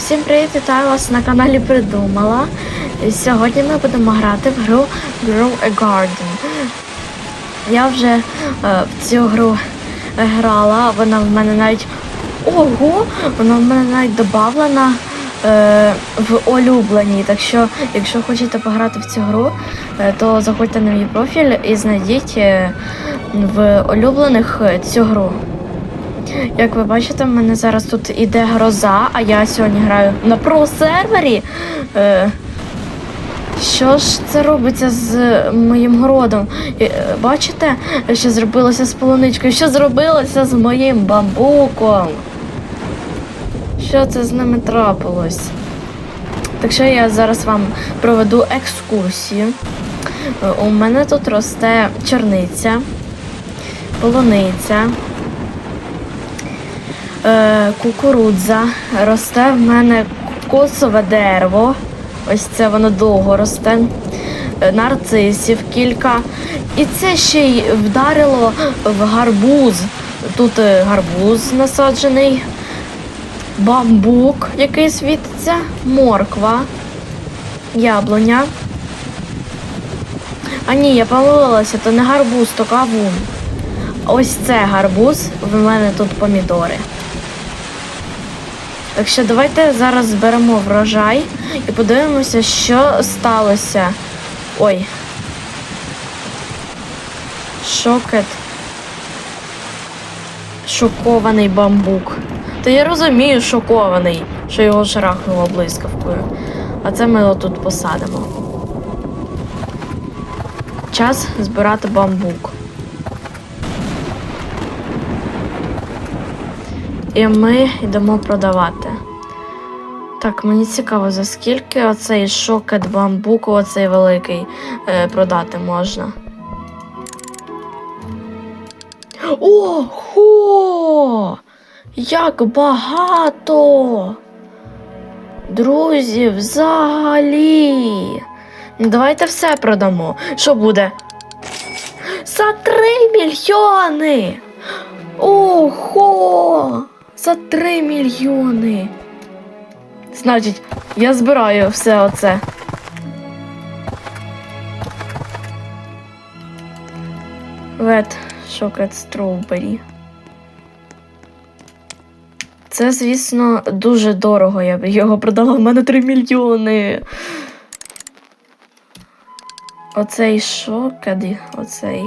Всім привіт, вітаю вас на каналі Придумала. Сьогодні ми будемо грати в гру Grow a Garden. Я вже е, в цю гру грала, вона в мене навіть. Ого! Вона в мене навіть додавлена е, в улюблені. Так що, якщо хочете пограти в цю гру, е, то заходьте на мій профіль і знайдіть е, в улюблених е, цю гру. Як ви бачите, в мене зараз тут іде гроза, а я сьогодні граю на про-сервері. Е, що ж це робиться з моїм городом? Е, Бачите, що зробилося з полуничкою? Що зробилося з моїм бамбуком? Що це з ними трапилось? Так що я зараз вам проведу екскурсію. Е, У мене тут росте чорниця, полуниця е, кукурудза, росте в мене кокосове дерево. Ось це воно довго росте. Е, Нарцисів кілька. І це ще й вдарило в гарбуз. Тут е, гарбуз насаджений, бамбук, який світиться, морква, яблуня. А ні, я помилилася, то не гарбуз, то кавун. Ось це гарбуз, в мене тут помідори. Так що давайте зараз зберемо врожай і подивимося, що сталося. Ой. Шокет. Шокований бамбук. Та я розумію, шокований, що його шарахнуло блискавкою. А це ми отут посадимо. Час збирати бамбук. І ми йдемо продавати. Так, мені цікаво, за скільки оцей шокет бамбуку, оцей великий, е, продати можна. Ого! Як багато! Друзі, взагалі. Ну, давайте все продамо. Що буде? За три мільйони! Ого! За 3 мільйони. Значить, я збираю все оце. Вет Шокет Строубері. Це, звісно, дуже дорого. Я б його продала. У мене 3 мільйони. Оцей шокет, оцей.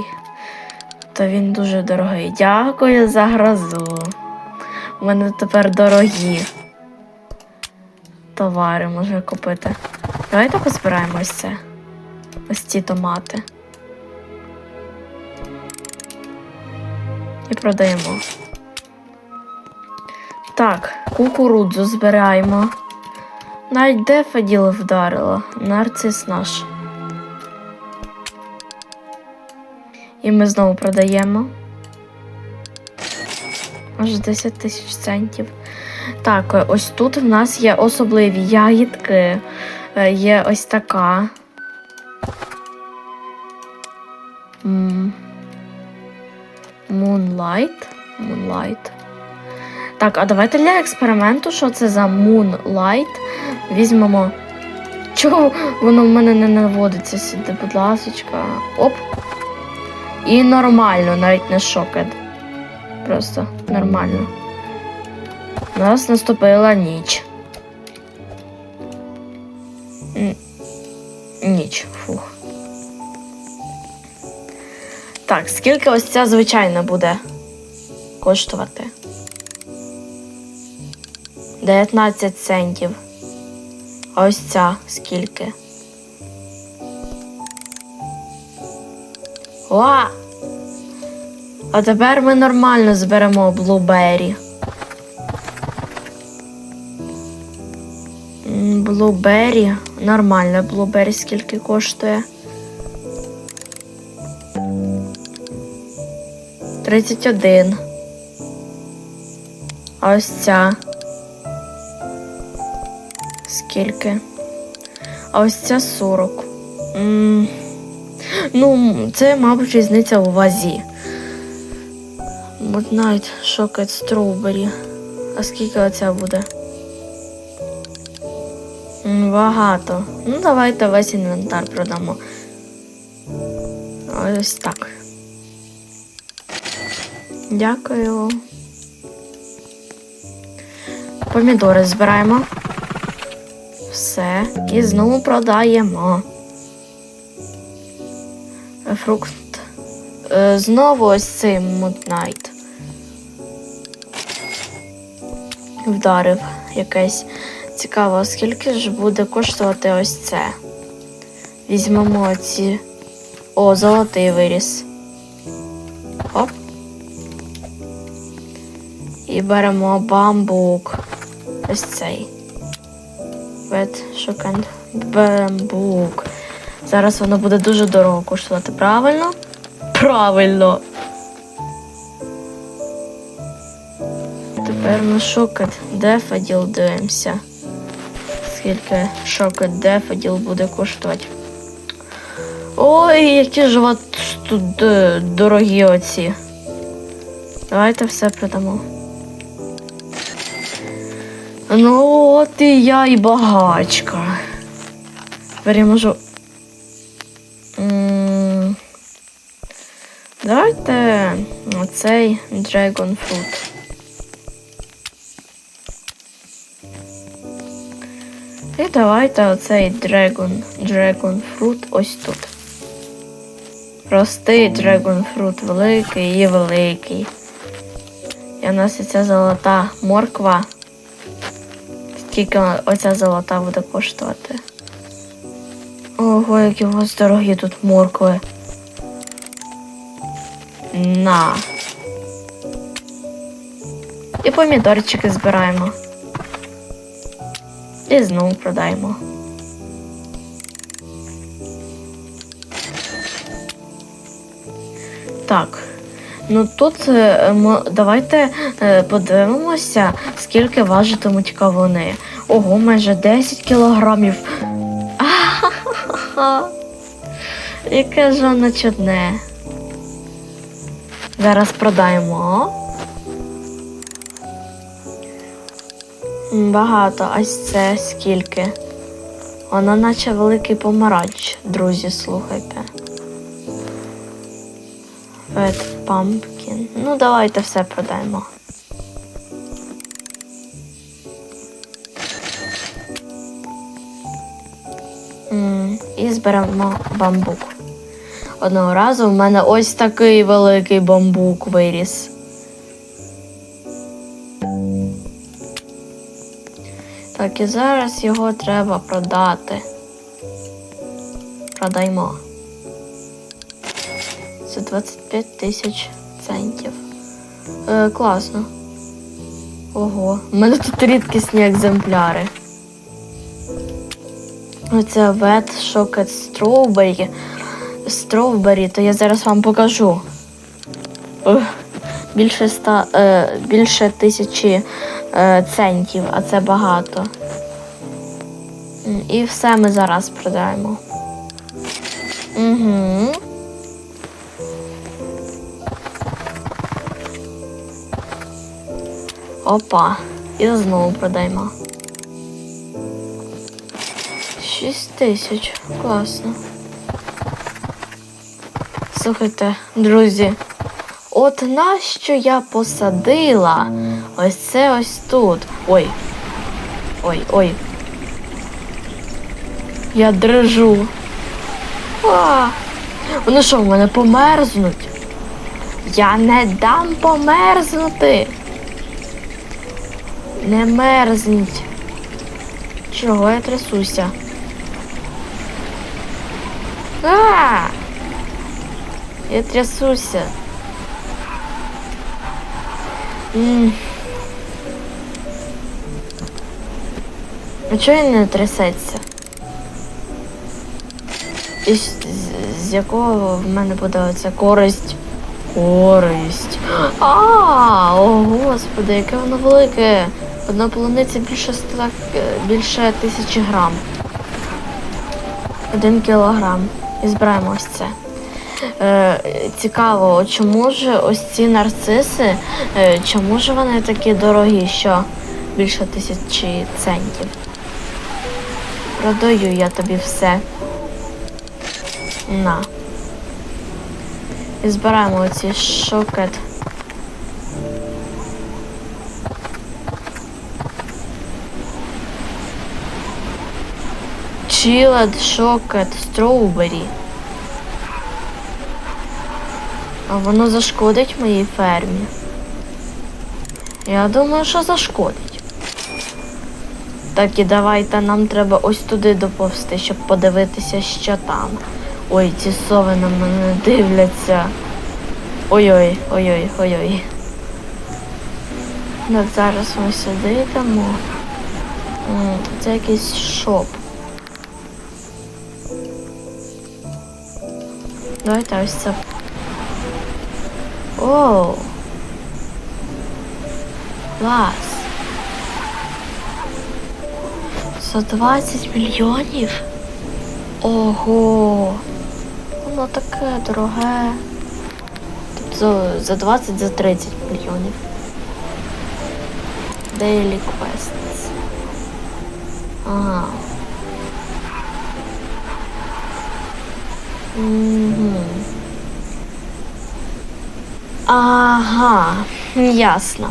То він дуже дорогий. Дякую за грозу. У мене тепер дорогі товари можна купити. Давайте позбираємо ось це. Ось ці томати. І продаємо. Так, кукурудзу збираємо. Навіть дефа діло вдарило. Нарцис наш. І ми знову продаємо. Аж 10 тисяч центів. Так, ось тут в нас є особливі ягідки. Е, Є ось така. Moonlight. Moonlight. Так, а давайте для експерименту, що це за Moonlight, візьмемо. Чого воно в мене не наводиться сюди, будь ласочка. Оп. І нормально, навіть не шокет. Просто нормально. У нас наступила ніч. Ніч, фух. Так, скільки ось ця звичайна буде коштувати? 19 центів. А ось ця скільки? Ва! А тепер ми нормально зберемо блубері. М, Блубері. Нормально, блубері скільки коштує? 31. А ось ця. Скільки? А ось ця 40. М, Ну, це, мабуть, різниця у вазі. Midnight Shocket Strawberry. А скільки оця буде? Багато. Ну, давайте весь інвентар продамо. Ось так. Дякую. Помідори збираємо. Все. І знову продаємо. Фрукт. Е, Знову ось цей муднайт. Вдарив якесь. Цікаво, скільки ж буде коштувати ось це? Візьмемо ці. О, золотий виріс. Оп. І беремо бамбук. Ось цей. Вет шокан бамбук. Зараз воно буде дуже дорого коштувати, правильно? Правильно. Тепер на шокет дефаділ дивимося. Скільки шокет дефаділ буде коштувати. Ой, які ж вас тут е, дорогі оці. Давайте все продамо. Ну, от і я і багачка. Тепер я можу. М, Давайте оцей Dragon Fruit. І давайте оцей Dragon, Dragon Fruit ось тут. Простий Dragon Fruit великий і великий. І у нас ця золота морква. Скільки оця золота буде коштувати? Ого, які у вас дорогі тут моркви. На. І помідорчики збираємо. І знову продаємо. Так. Ну тут е, давайте е, подивимося, скільки важитимуть кавуни. Ого, майже 10 кілограмів. Ахахаха. Яке ж воно чудне. Зараз продаємо. Багато, а це скільки? Воно наче великий помаранч, друзі, слухайте. Red Pumpkin. Ну, давайте все продаємо. І зберемо бамбук. Одного разу в мене ось такий великий бамбук виріс. Так, і зараз його треба продати. Продаймо. Це 25 тисяч центів. Е, класно. Ого, у мене тут рідкісні екземпляри. Оце вет шокет строубері. Строубері, то я зараз вам покажу. Більше ста, е, більше тисячі центів, а це багато. І все ми зараз продаємо. Угу. Опа. І знову продаємо. Шість тисяч. Класно. Слухайте, друзі. От нащо я посадила ось це ось тут. Ой. Ой, ой. Я дрижу. А, вони що, в мене померзнуть? Я не дам померзнути. Не мерзніть. Чого я трясуся? А! Я трясуся. М. А чого він не трясеться? І з, з- якого в мене буде оця користь? Користь. А, о, господи, яке воно велике. Одна полуниця більше ста, більше тисячі грам. Один кілограм. І збираємо ось це. Е, цікаво, чому ж ось ці нарциси, е, чому ж вони такі дорогі, що більше тисячі центів? Продаю я тобі все. На. І збираємо оці шокет. Chilled шокет строубері. А воно зашкодить моїй фермі. Я думаю, що зашкодить. Так і давайте нам треба ось туди доповзти, щоб подивитися, що там. Ой, ці сови на мене дивляться. Ой-ой, ой-ой, ой-ой. Так, зараз ми сюди йдемо. Це якийсь шоп. Давайте ось це. Оу. Клас. 120 мільйонів? Ого. Воно таке дороге. Тобто за 20 за 30 мільйонів. Daily Quests. Ага. Угу. Ага, ясно.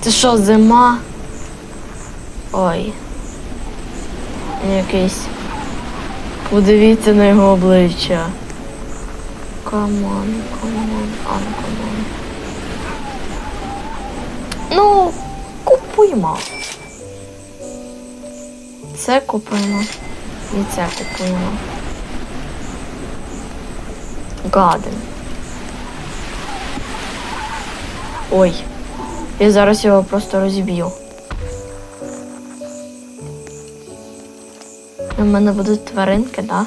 Це що, зима? Ой. Якийсь. Подивіться на його обличчя. Камон, камон, камон. Ну, купуємо. Це купуємо. І це купуємо. Гаден. Ой. Я зараз його просто розіб'ю. У мене будуть тваринки, да?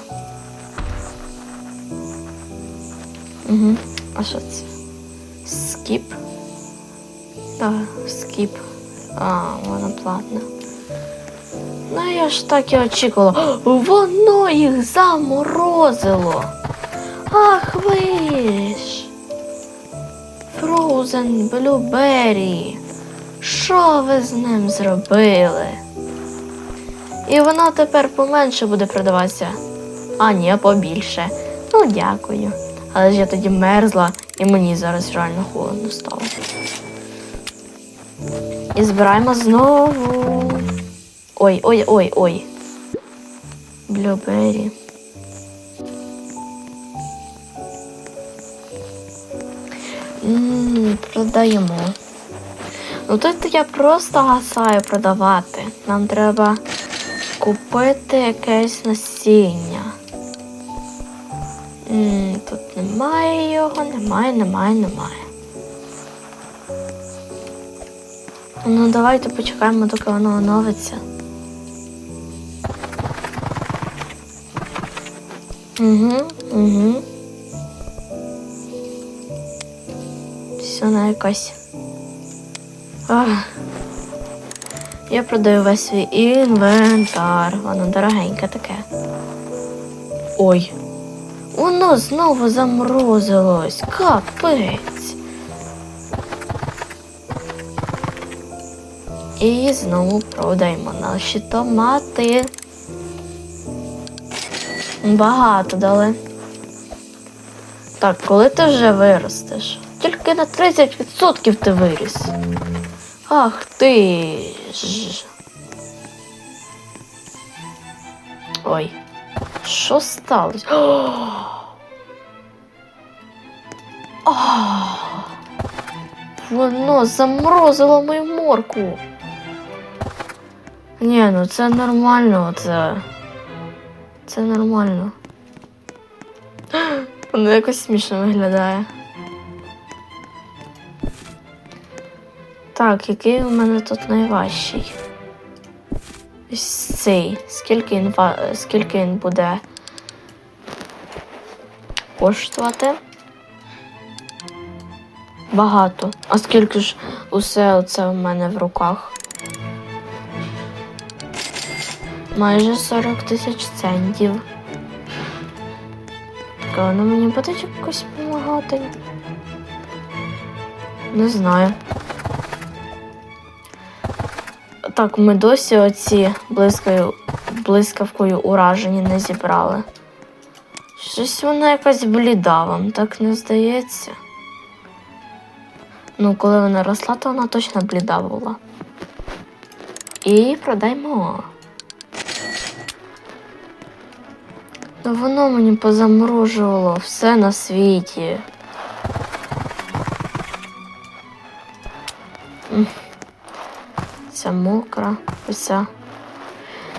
Угу. А що це? Скіп? Так, скіп. А, воно платне. Ну я ж так і очікувала. Воно їх заморозило. Ах ви ж. Frozen Blueberry. Що ви з ним зробили? І воно тепер поменше буде продаватися. А ні, побільше. Ну, дякую. Але ж я тоді мерзла, і мені зараз реально холодно стало. І збираємо знову. Ой, ой, ой, ой. Блюбері. М, Продаємо. Ну тут я просто гасаю продавати. Нам треба купити якесь насіння. Тут немає його, немає, немає, немає. Ну давайте почекаємо, доки воно оновиться. Угу, угу. Все вона якась. Ах. Я продаю весь свій інвентар. Воно дорогеньке таке. Ой. Воно знову заморозилось. Капець. І знову продаємо наші томати. Багато дали. Так, коли ти вже виростеш? Тільки на 30% ти виріс. Ах ти ж. Ой, що сталося? О! Воно заморозило мою морку. Ні, ну це нормально, це. Це нормально. Воно якось смішно виглядає. Так, який у мене тут найважчий? Цей. Скільки він, скільки він буде коштувати? Багато. А скільки ж усе оце у мене в руках? Майже 40 тисяч центів. Так, воно мені буде якось допомагати? Не знаю. Так, ми досі оці блискою, блискавкою уражені не зібрали. Щось вона якась бліда, вам так не здається. Ну, коли вона росла, то вона точно бліда була. І продаймо. Ну воно мені позаморожувало все на світі. Ця мокра, оця.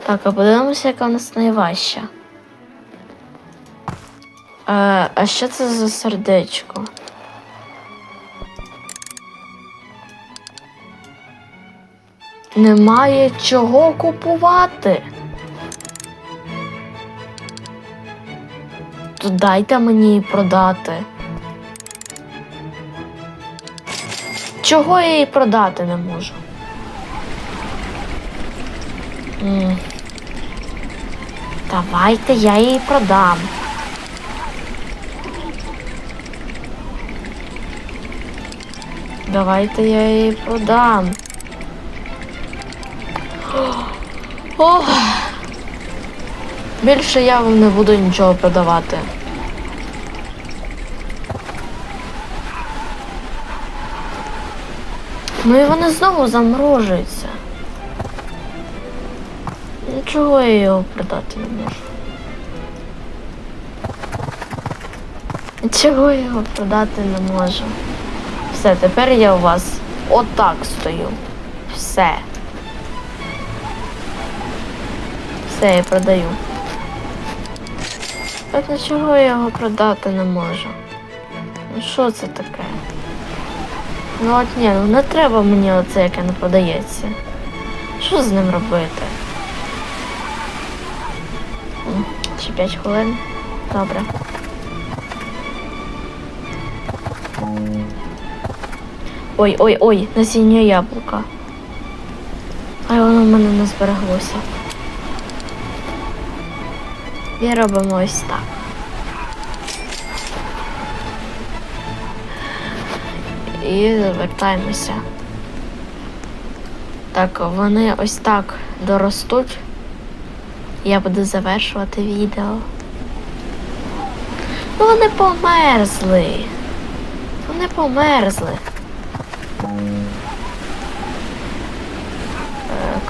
Так, а подивимося, яка в нас найважча. Е, а що це за сердечко? Немає чого купувати. То дайте мені її продати. Чого я її продати не можу? Давайте я її продам. Давайте я її продам. Ох. Більше я вам не буду нічого продавати. Ну і вони знову заморожуються. Нічого я його продати не можу. Нічого я його продати не можу. Все, тепер я у вас отак стою. Все. Все, я продаю. Так ну чого я його продати не можу? Ну що це таке? Ну от ні, ну не треба мені оце, яке не продається. Що з ним робити? Ще 5 хвилин. Добре. Ой, ой, ой, насіння яблука. Ай, воно в мене не збереглося. І робимо ось так. І завертаємося. Так, вони ось так доростуть. Я буду завершувати відео. Ну вони померзли. Вони померзли. Е,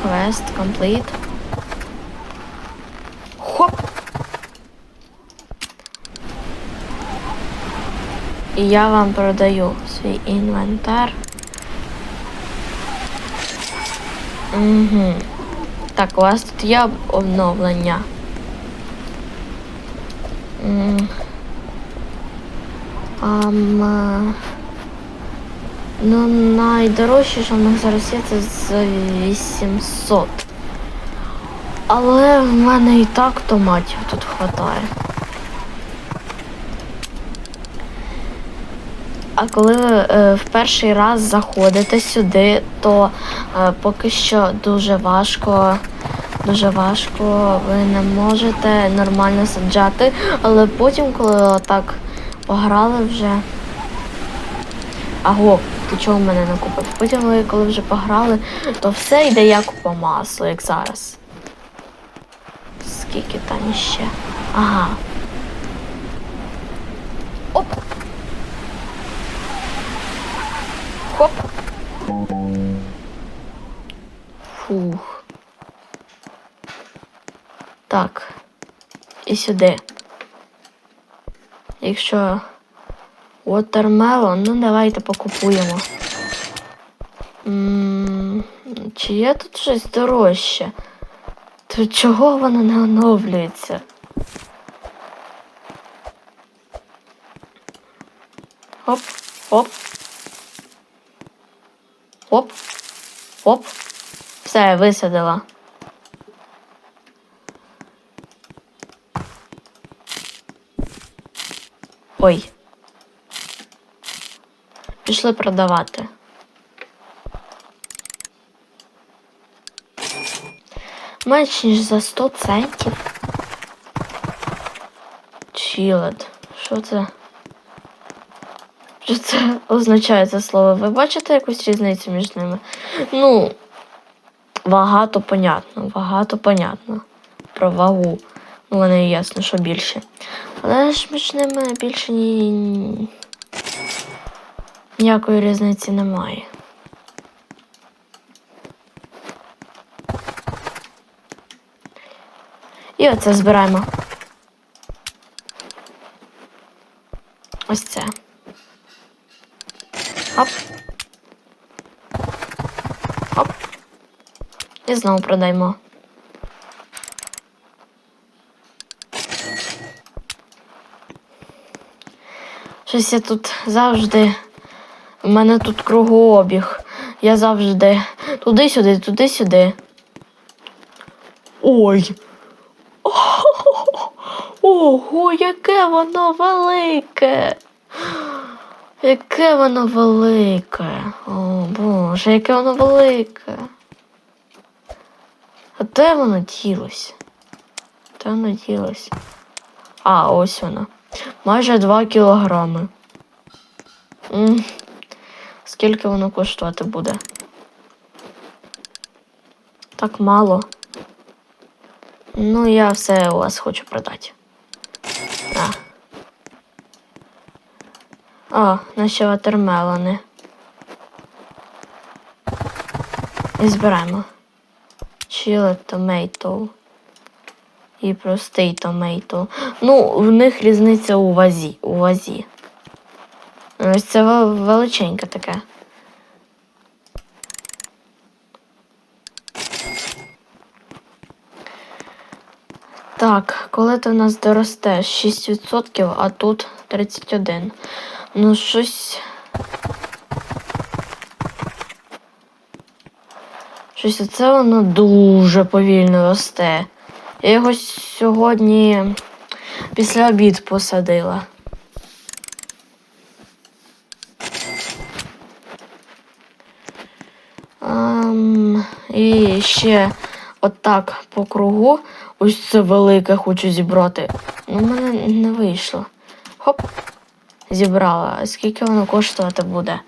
Квест компліт. Хоп! І я вам продаю свій інвентар. Угу. Так, у вас тут є обновлення. Ам, е, ну, найдорожче, що в них зараз є, це за 800. Але в мене і так томатів тут хватає. А коли ви е, в перший раз заходите сюди, то е, поки що дуже важко, дуже важко, ви не можете нормально саджати, але потім, коли так пограли вже. Аго, ти чого мене не купив? Потім ви коли вже пограли, то все йде як по маслу, як зараз. Скільки там іще? Ага. Оп! Хоп. Фух. Так. І сюди. Якщо Watermelon, ну давайте покупуємо. М, Чи є тут щось дорожче? То чого воно не оновлюється? Хоп, хоп. Оп. Оп. Все, висадила. Ой. Пішли продавати. Менш ніж за 100 центів. Чілед. Що це? Що це означає це слово? Ви бачите якусь різницю між ними? Ну, Вага то понятно, вага то понятно. Про вагу. Ну, вони ясно, що більше. Але ж між ними більше ні... ніякої різниці немає. І оце збираємо. Ось це. Хоп. Хоп. І знову продаємо. Щось я тут завжди. У мене тут кругообіг. Я завжди туди-сюди, туди-сюди. Ой. Ого, яке воно велике. Яке воно велике. О, Боже, яке воно велике. А де воно ділось? Де воно ділось? А, ось воно. Майже 2 кілограми. М, Скільки воно коштувати буде? Так мало. Ну, я все у вас хочу продати. О, наші ватермелони. І збираємо. Chili tomato. І простий томейто. Ну, в них різниця у вазі. У вазі. Ось це величеньке таке. Так, коли ти в нас доросте 6%, а тут 31%. Ну, щось. Щось оце воно дуже повільно росте. Я його сьогодні після обід посадила. Ам, і ще отак по кругу. Ось це велике хочу зібрати. Ну, в мене не вийшло. Хоп. Зібрала. Скільки воно коштувати буде?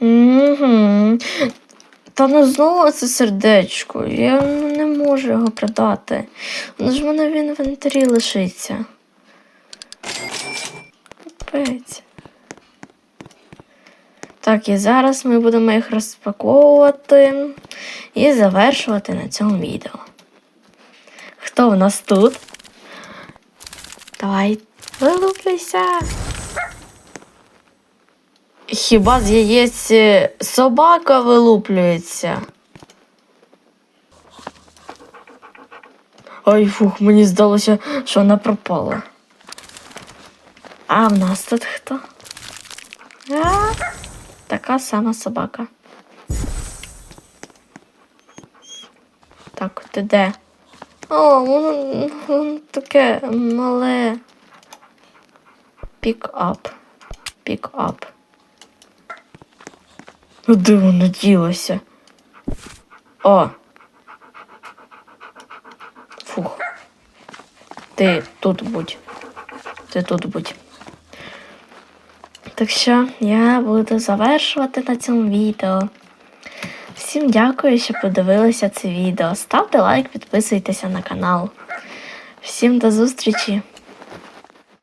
Угу. Та ну знову це сердечко. Я ну, не можу його продати. Воно ж в мене в інвентарі лишиться. Капець. Так, і зараз ми будемо їх розпаковувати і завершувати на цьому відео. Хто у нас тут? Давай, вилуплюйся. Хіба з яєць е, собака вилуплюється? Ой, фух, мені здалося, що вона пропала. А в нас тут хто? А, така сама собака. Так, ти де? О, воно, воно таке мале. Пік-ап. Пік-ап. Ну, Де воно ділося? О. Фух. Ти тут будь. Ти тут будь. Так що я буду завершувати на цьому відео. Всім дякую, що подивилися це відео. Ставте лайк, підписуйтеся на канал. Всім до зустрічі!